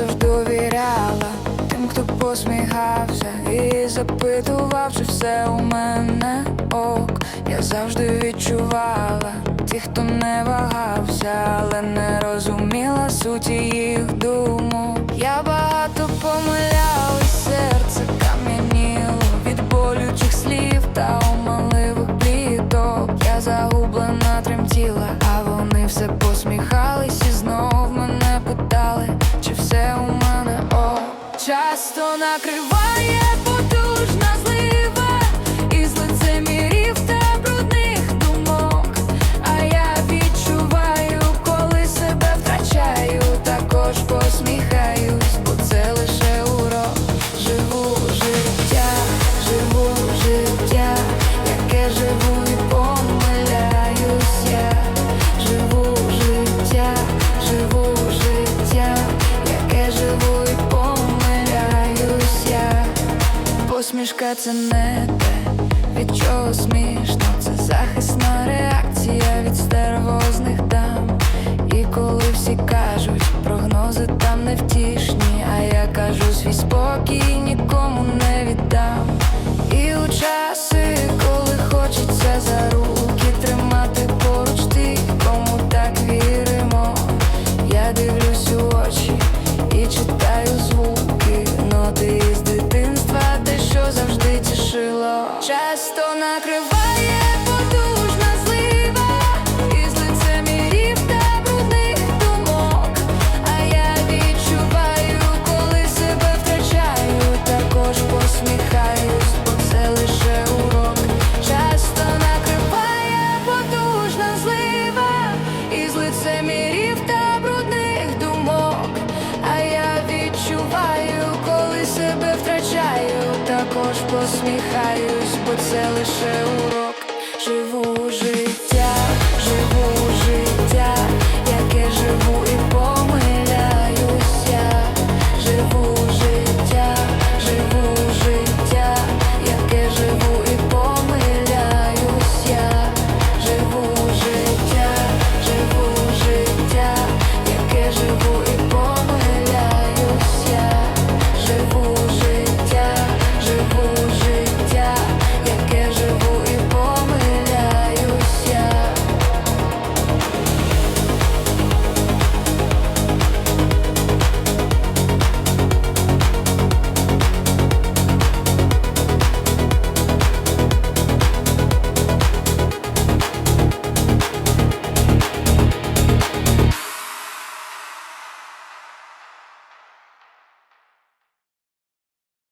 завжди довіряла тим, хто посміхався і запитував, чи все у мене ок. Я завжди відчувала тих, хто не вагався, але не розуміла суті їх думок. Я накриває Це не те, від чого смішно, це захисна реакція від стервозних дам. І коли всі кажуть, прогнози там невтішні, а я кажу свій спокій нікому не віддам. І у часи, накриває потужна злива із лицемірів та брудних думок. А я відчуваю, коли себе втрачаю, також посміхаюсь, бо це лише урок. Часто накриває потужна злива із лицемірів та посміхаюсь, бо це лише урок.